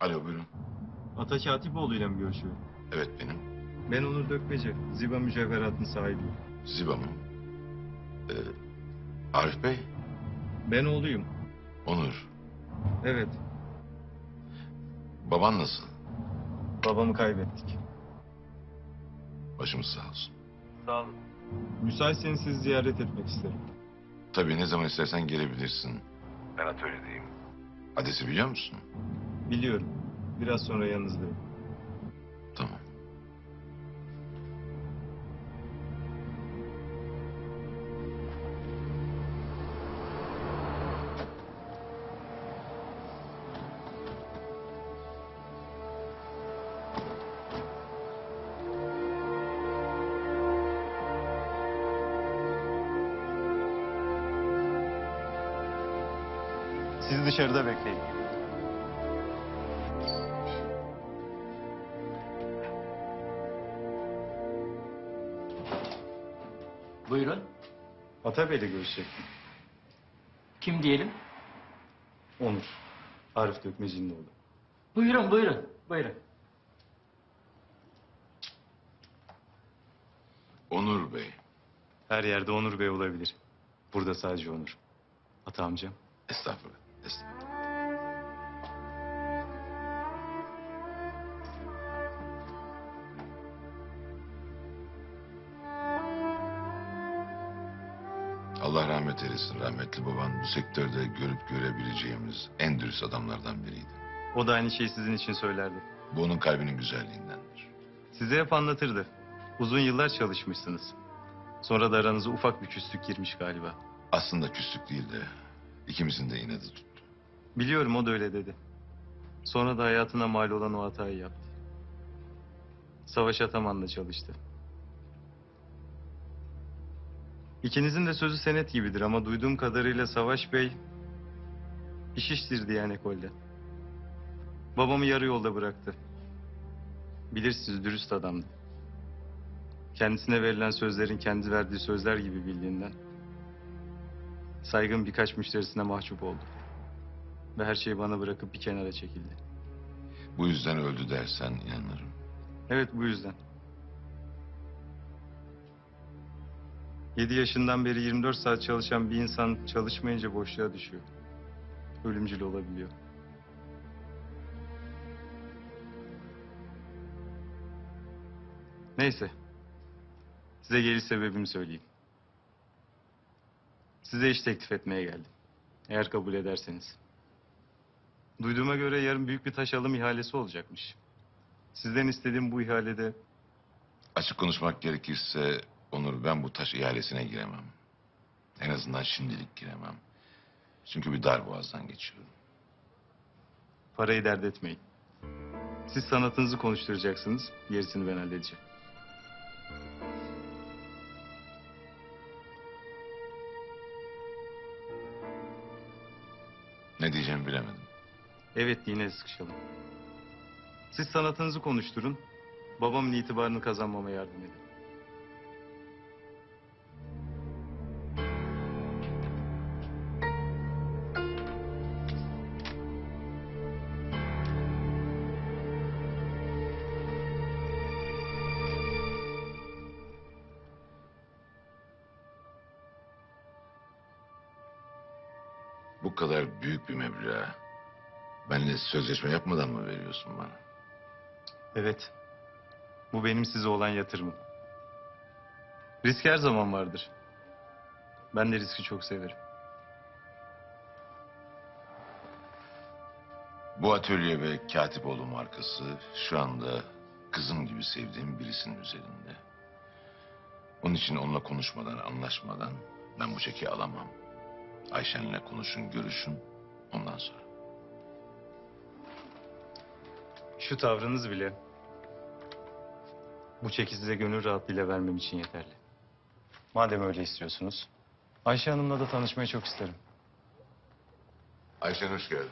Alo buyurun. Ata Katipoğlu ile mi görüşüyorum? Evet benim. Ben Onur Dökmece, Ziba Mücevherat'ın sahibiyim. Ziba mı? Ee, Arif Bey? Ben oğluyum. Onur. Evet, Baban nasıl? babamı kaybettik. Başımız sağ olsun. Sağ olun. Müsaitseniz sizi ziyaret etmek isterim. Tabii ne zaman istersen gelebilirsin. Ben atölyedeyim. Adresi biliyor musun? Biliyorum. Biraz sonra yanınızdayım. Tamam. Sizi dışarıda bekleyin. Ata Bey'le görüşecektim. Kim diyelim? Onur. Arif Dökmeci'nin oğlu. Buyurun, buyurun, buyurun. Onur Bey. Her yerde Onur Bey olabilir. Burada sadece Onur. Ata amcam. Estağfurullah. Estağfurullah. Eylesin. Rahmetli baban bu sektörde görüp görebileceğimiz en dürüst adamlardan biriydi. O da aynı şeyi sizin için söylerdi. Bu onun kalbinin güzelliğindendir. Size hep anlatırdı. Uzun yıllar çalışmışsınız. Sonra da aranıza ufak bir küslük girmiş galiba. Aslında küslük değil de ikimizin de inadı tuttu. Biliyorum o da öyle dedi. Sonra da hayatına mal olan o hatayı yaptı. Savaş Ataman'la çalıştı. İkinizin de sözü senet gibidir ama duyduğum kadarıyla Savaş Bey iş iştirdi yani ekolde. Babamı yarı yolda bıraktı. Bilirsiniz dürüst adamdı. Kendisine verilen sözlerin kendi verdiği sözler gibi bildiğinden saygın birkaç müşterisine mahcup oldu. Ve her şeyi bana bırakıp bir kenara çekildi. Bu yüzden öldü dersen inanırım. Evet bu yüzden. 7 yaşından beri 24 saat çalışan bir insan çalışmayınca boşluğa düşüyor. Ölümcül olabiliyor. Neyse. Size geliş sebebimi söyleyeyim. Size iş teklif etmeye geldim. Eğer kabul ederseniz. Duyduğuma göre yarın büyük bir taş alım ihalesi olacakmış. Sizden istediğim bu ihalede Açık konuşmak gerekirse Onur ben bu taş ihalesine giremem. En azından şimdilik giremem. Çünkü bir dar boğazdan geçiyorum. parayı dert etmeyin. Siz sanatınızı konuşturacaksınız, gerisini ben halledeceğim. Ne diyeceğimi bilemedim. Evet yine sıkışalım. Siz sanatınızı konuşturun, babamın itibarını kazanmama yardım edin. Meblağ benimle sözleşme yapmadan mı veriyorsun bana? Evet, bu benim size olan yatırımım. Risk her zaman vardır. Ben de riski çok severim. Bu atölye ve Katipoğlu markası şu anda kızım gibi sevdiğim birisinin üzerinde. Onun için onunla konuşmadan, anlaşmadan ben bu çeki alamam. Ayşen'le konuşun, görüşün. Ondan sonra. Şu tavrınız bile bu çeki size gönül rahatlığıyla vermem için yeterli. Madem öyle istiyorsunuz, Ayşe Hanım'la da tanışmayı çok isterim. Ayşen hoş geldin.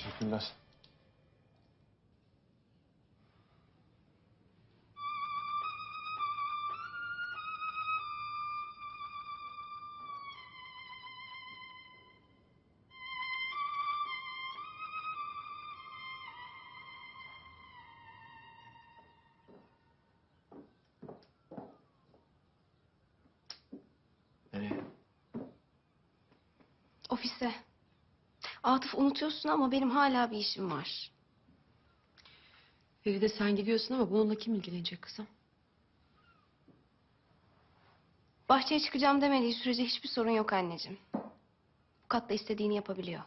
Teşekkürler. Nereye? Ofise. Atıf unutuyorsun ama benim hala bir işim var. Feride sen gidiyorsun ama bununla kim ilgilenecek kızım? Bahçeye çıkacağım demediği sürece hiçbir sorun yok anneciğim. Bu katta istediğini yapabiliyor.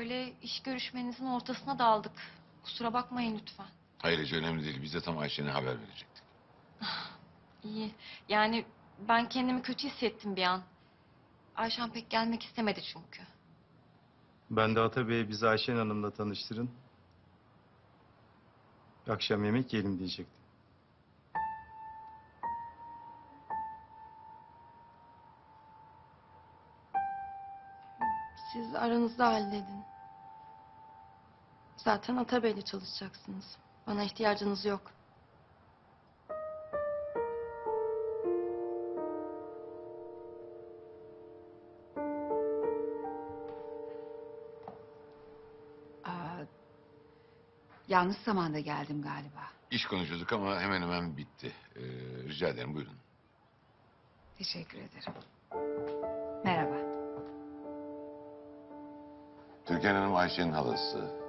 Böyle iş görüşmenizin ortasına daldık. Kusura bakmayın lütfen. Hayır hiç önemli değil. Biz de tam Ayşe'ne haber verecektik. İyi. Yani ben kendimi kötü hissettim bir an. Ayşen pek gelmek istemedi çünkü. Ben de Atabey'e bizi Ayşen Hanım'la tanıştırın. Akşam yemek yiyelim diyecektim. Siz aranızda halledin. Zaten Atabey'le çalışacaksınız. Bana ihtiyacınız yok. Aa, yanlış zamanda geldim galiba. İş konuşuyorduk ama hemen hemen bitti. Ee, rica ederim buyurun. Teşekkür ederim. Merhaba. Türkan Hanım Ayşe'nin halası.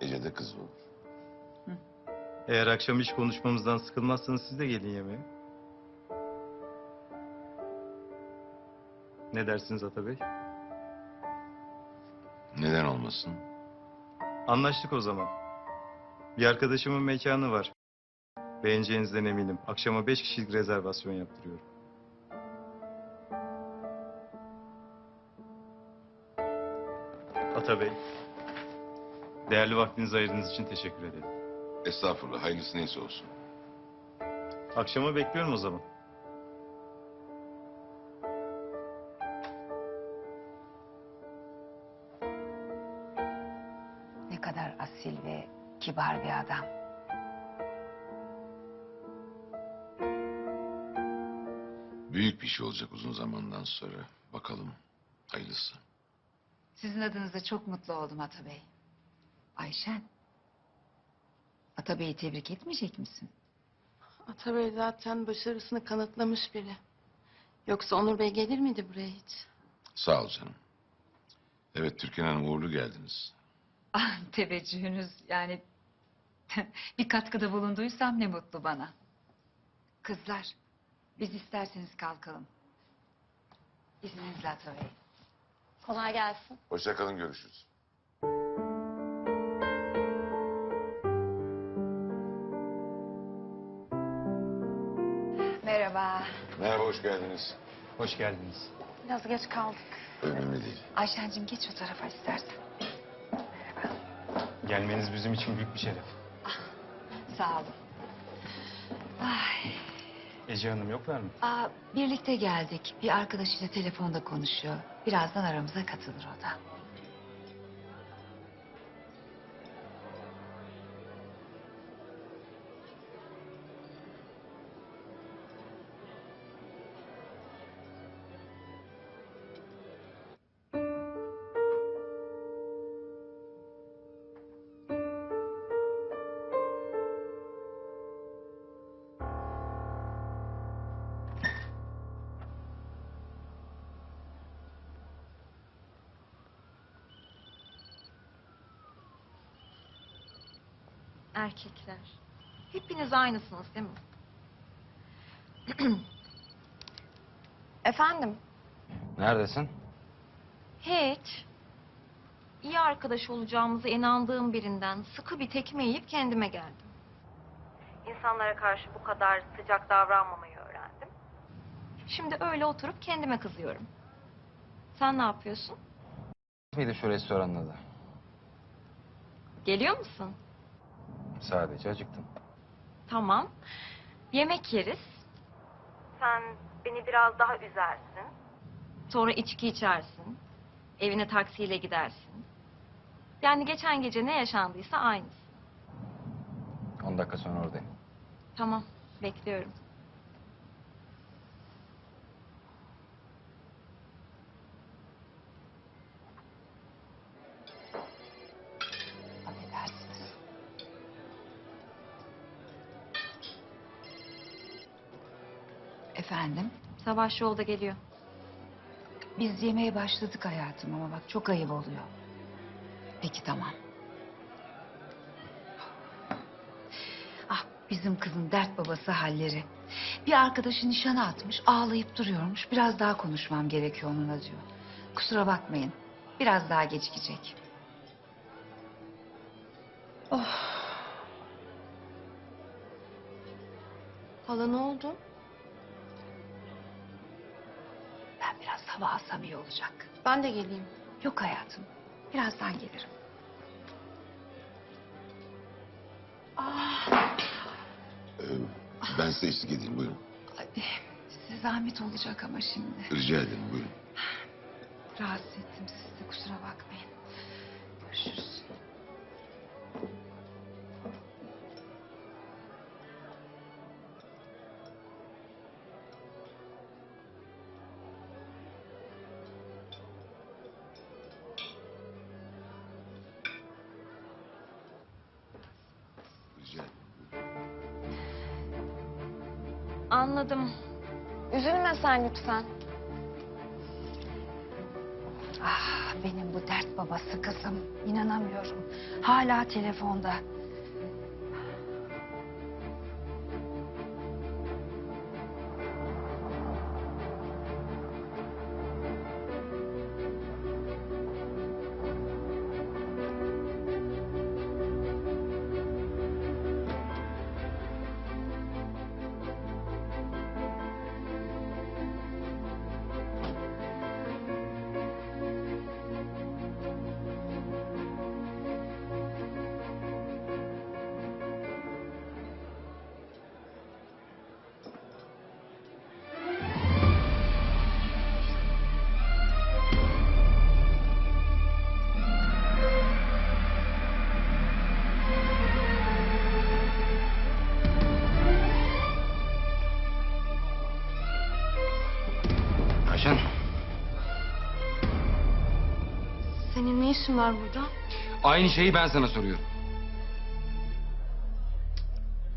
Ece de kızı olur. Eğer akşam hiç konuşmamızdan sıkılmazsanız siz de gelin yemeğe. Ne dersiniz Atabey? Neden olmasın? Anlaştık o zaman. Bir arkadaşımın mekanı var. Beğeneceğinizden eminim. Akşama beş kişilik rezervasyon yaptırıyorum. Atabey. Değerli vaktinizi ayırdığınız için teşekkür ederim. Estağfurullah. Hayırlısı neyse olsun. Akşama bekliyorum o zaman. Ne kadar asil ve kibar bir adam. Büyük bir şey olacak uzun zamandan sonra. Bakalım. Hayırlısı. Sizin adınıza çok mutlu oldum Atabey. Ayşen. Atabey'i tebrik etmeyecek misin? Atabey zaten başarısını kanıtlamış biri. Yoksa Onur Bey gelir miydi buraya hiç? Sağ ol canım. Evet Türkan Hanım uğurlu geldiniz. Ah, teveccühünüz yani bir katkıda bulunduysam ne mutlu bana. Kızlar, biz isterseniz kalkalım. İzninizle Atabey. Kolay gelsin. Hoşça kalın görüşürüz. Hoş geldiniz. Hoş geldiniz. Biraz geç kaldık. Önemli değil. Ayşen'cim geç o tarafa istersen. Gelmeniz bizim için büyük bir şeref. Sağ olun. Ay, Ece Hanım yoklar mı? aa, birlikte geldik. Bir arkadaşıyla telefonda konuşuyor. Birazdan aramıza katılır o da. Erkekler. Hepiniz aynısınız değil mi? Efendim? Neredesin? Hiç. İyi arkadaş olacağımıza inandığım birinden sıkı bir tekme yiyip kendime geldim. İnsanlara karşı bu kadar sıcak davranmamayı öğrendim. Şimdi öyle oturup kendime kızıyorum. Sen ne yapıyorsun? Miydi şu restoranda da? Geliyor musun? Sadece acıktım. Tamam. Yemek yeriz. Sen beni biraz daha üzersin. Sonra içki içersin. Evine taksiyle gidersin. Yani geçen gece ne yaşandıysa aynısı. 10 dakika sonra oradayım. Tamam, bekliyorum. Savaş yolda geliyor. Biz yemeğe başladık hayatım ama bak çok ayıp oluyor. Peki tamam. Ah bizim kızın dert babası halleri. Bir arkadaşı nişana atmış ağlayıp duruyormuş. Biraz daha konuşmam gerekiyor onunla diyor. Kusura bakmayın. Biraz daha gecikecek. Hala ne oldu? Hava alsam iyi olacak. Ben de geleyim. Yok hayatım. Birazdan gelirim. Ee, ben size eşlik edeyim buyurun. Ay, size zahmet olacak ama şimdi. Rica ederim buyurun. Rahatsız ettim sizi de kusura bakmayın. Anladım. Üzülme sen lütfen. Ah benim bu dert babası kızım. İnanamıyorum. Hala telefonda. Var burada? Aynı şeyi ben sana soruyorum.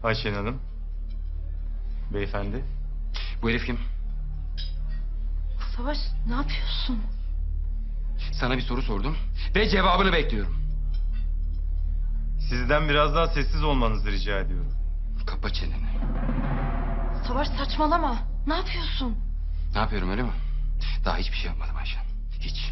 Ayşen Hanım. Beyefendi. Bu herif kim? Savaş ne yapıyorsun? Sana bir soru sordum ve cevabını bekliyorum. Sizden biraz daha sessiz olmanızı rica ediyorum. Kapa çeneni. Savaş saçmalama. Ne yapıyorsun? Ne yapıyorum öyle mi? Daha hiçbir şey yapmadım Ayşen. Hiç.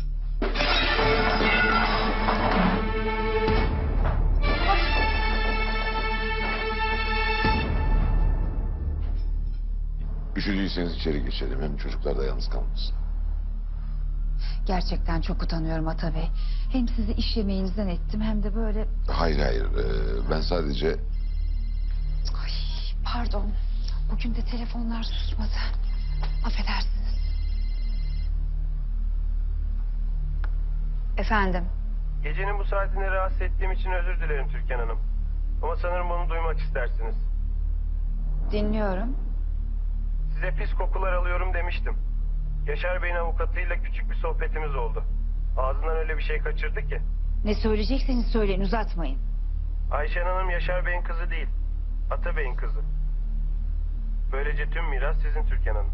Üşüdüyseniz içeri geçelim. Hem çocuklar da yalnız kalmasın. Gerçekten çok utanıyorum Ata Bey. Hem sizi iş yemeğinizden ettim hem de böyle... Hayır hayır. ee, ben sadece Ay pardon. Bugün de telefonlar susmadı. Affedersiniz. Efendim. Gecenin bu saatinde rahatsız ettiğim için özür dilerim Türkan Hanım. Ama sanırım bunu duymak istersiniz. Dinliyorum. Size pis kokular alıyorum demiştim. Yaşar Bey'in avukatıyla küçük bir sohbetimiz oldu. Ağzından öyle bir şey kaçırdı ki. Ne söyleyecekseniz söyleyin uzatmayın. Ayşen Hanım Yaşar Bey'in kızı değil. Ata Bey'in kızı. Böylece tüm miras sizin Türkan Hanım.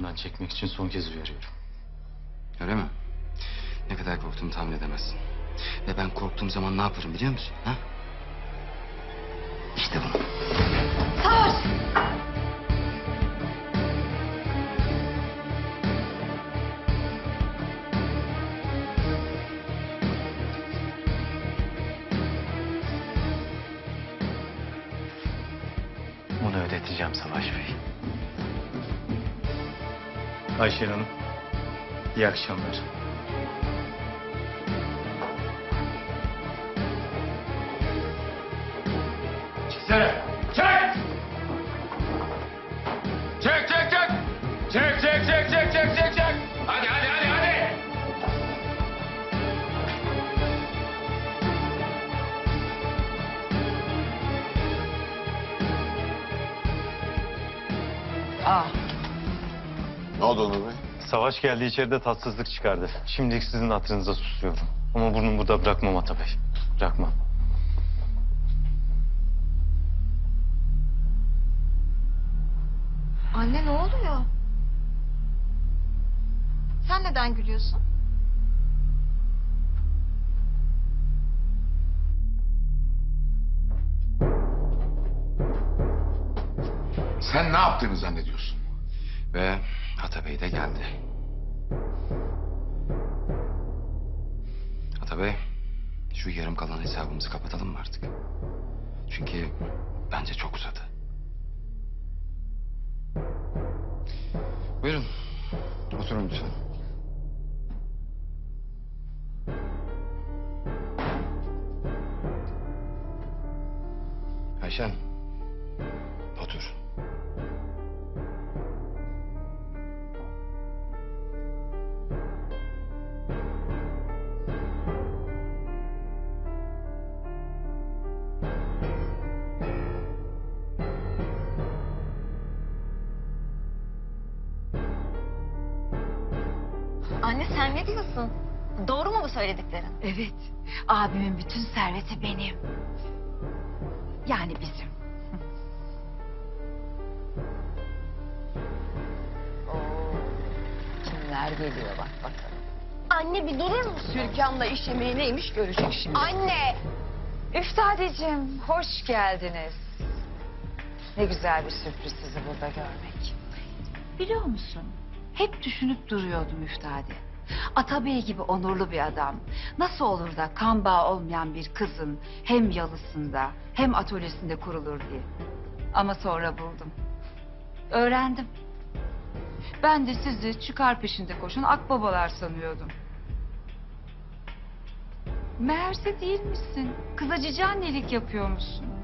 Yakamdan çekmek için son kez uyarıyorum. Öyle mi? Ne kadar korktuğumu tahmin edemezsin. Ve ben korktuğum zaman ne yaparım biliyor musun? Ha? İşte bunu. Akşamlar. Çeksene. Savaş geldi içeride tatsızlık çıkardı. Şimdilik sizin hatırınıza susuyorum. Ama burnumu burada bırakmam Atabey. Bırakmam. Anne ne oluyor? Sen neden gülüyorsun? Sen ne yaptığını zannediyorsun? Ve Atabey de geldi. Atabey, şu yarım kalan hesabımızı kapatalım mı artık? Çünkü bence çok uzadı. Buyurun, oturun lütfen. Sen ne diyorsun? Doğru mu bu söylediklerin? evet. Abimin bütün serveti benim. Yani bizim. Kimler geliyor bak bakalım. Anne bir durur musun? Türkan'la iş yemeği neymiş görecek şimdi. Anne! Üftadeciğim, hoş geldiniz. Ne güzel bir sürpriz sizi burada görmek. Biliyor musun? Hep düşünüp duruyordum Üftade. Atabey gibi onurlu bir adam. Nasıl olur da kan bağı olmayan bir kızın hem yalısında hem atölyesinde kurulur diye. Ama sonra buldum. Öğrendim. Ben de sizi çıkar peşinde koşan akbabalar sanıyordum. Meğerse değil misin? Kıza cici annelik yapıyormuşsun.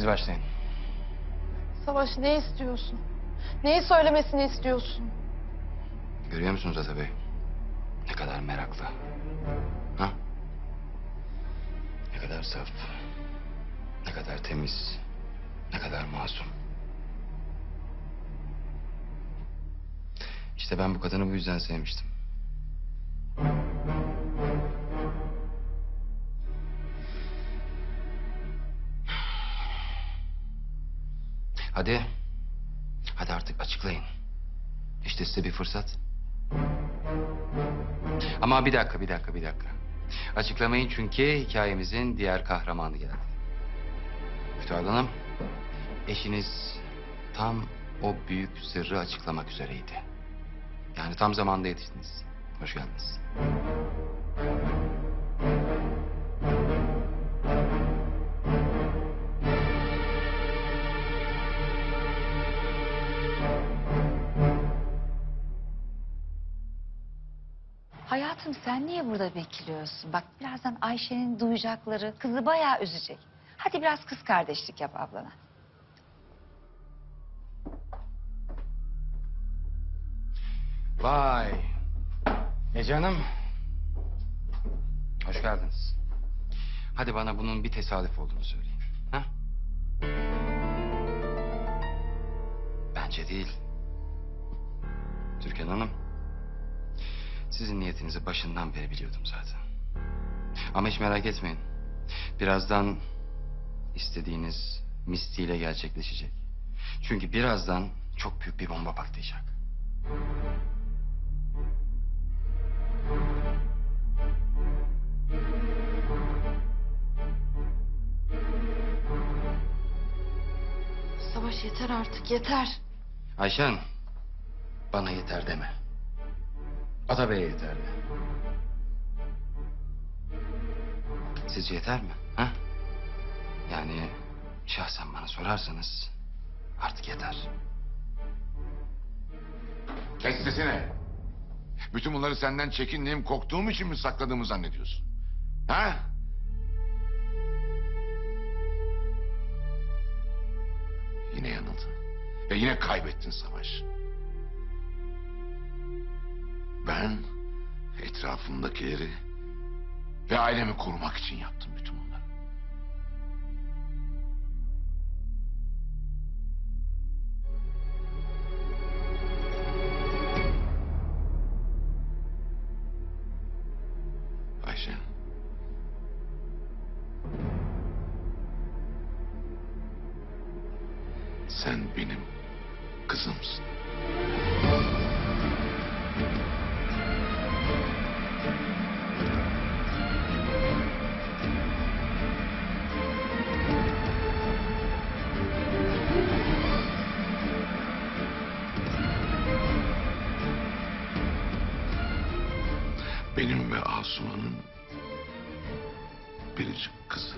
Siz başlayın. Savaş ne istiyorsun? Neyi söylemesini istiyorsun? Görüyor musunuz Atabey? Ne kadar meraklı. Ha? Ne kadar saf. Ne kadar temiz. Ne kadar masum. İşte ben bu kadını bu yüzden sevmiştim. Hadi. Hadi artık açıklayın. İşte size bir fırsat. Ama bir dakika, bir dakika, bir dakika. Açıklamayın çünkü hikayemizin diğer kahramanı geldi. Müftühat Hanım, eşiniz tam o büyük sırrı açıklamak üzereydi. Yani tam zamanda yetiştiniz. Hoş geldiniz. Sen niye burada bekliyorsun? Bak birazdan Ayşe'nin duyacakları kızı bayağı üzecek. Hadi biraz kız kardeşlik yap ablana. Vay. Ece Hanım. Hoş geldiniz. Hadi bana bunun bir tesadüf olduğunu söyleyin. Ha? Bence değil. Türkan Hanım, sizin niyetinizi başından beri biliyordum zaten. Ama hiç merak etmeyin. Birazdan istediğiniz misliyle gerçekleşecek. Çünkü birazdan çok büyük bir bomba patlayacak. Savaş yeter artık yeter. Ayşen, bana yeter deme. Atabey'e yeter de. Sizce yeter mi? Ha? Yani şahsen bana sorarsanız artık yeter. Kes sesini. Bütün bunları senden çekindiğim, korktuğum için mi sakladığımı zannediyorsun? Ha? Yine yanıldın. Ve yine kaybettin savaş. Ben etrafımdakileri ve ailemi korumak için yaptım bütün Benim ve Asuman'ın biricik kızı.